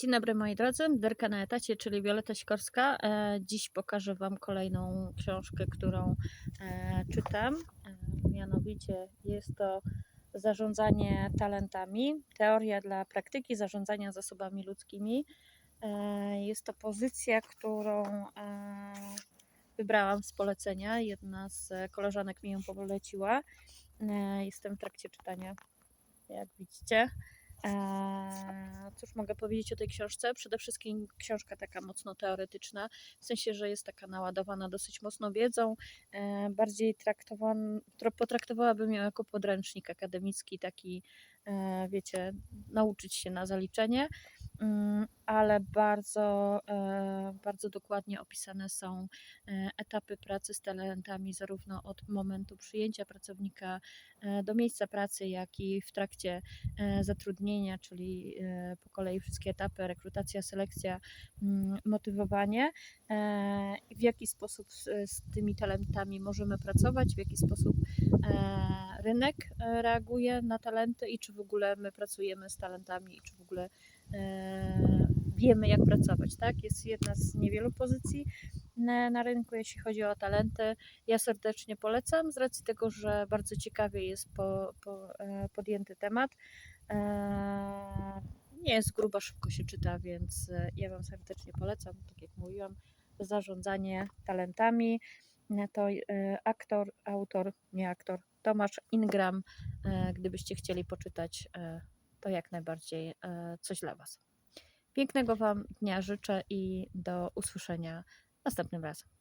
Dzień dobry moi drodzy, Derka na etacie, czyli Wioleta Sikorska. E, Dziś pokażę Wam kolejną książkę, którą e, czytam. E, Mianowicie jest to Zarządzanie talentami, teoria dla praktyki zarządzania zasobami ludzkimi. Jest to pozycja, którą wybrałam z polecenia. Jedna z koleżanek mi ją poleciła. Jestem w trakcie czytania, jak widzicie. Eee, Cóż mogę powiedzieć o tej książce? Przede wszystkim książka taka mocno teoretyczna, w sensie, że jest taka naładowana dosyć mocno wiedzą. e, Bardziej traktowan, potraktowałabym ją jako podręcznik akademicki, taki, e, wiecie, nauczyć się na zaliczenie, mm, ale bardzo, e, bardzo dokładnie opisane są e, etapy pracy z talentami, zarówno od momentu przyjęcia pracownika e, do miejsca pracy, jak i w trakcie zatrudnienia, czyli po kolei wszystkie etapy, rekrutacja, selekcja, mm, motywowanie, i w jaki sposób z, z tymi talentami możemy pracować, w jaki sposób rynek reaguje na talenty i czy w ogóle my pracujemy z talentami i czy w ogóle wiemy jak pracować, tak? Jest jedna z niewielu pozycji na, na rynku, jeśli chodzi o talenty. Ja serdecznie polecam z racji tego, że bardzo ciekawie jest po, po, e, podjęty temat. Eee, Nie jest gruba, szybko się czyta, więc e, ja Wam serdecznie polecam. Tak jak mówiłam, zarządzanie talentami. E, To e, aktor, autor, nie aktor, Tomasz Ingram. E, Gdybyście chcieli poczytać, e, to jak najbardziej e, coś dla Was. Pięknego Wam dnia życzę i do usłyszenia następnym razem.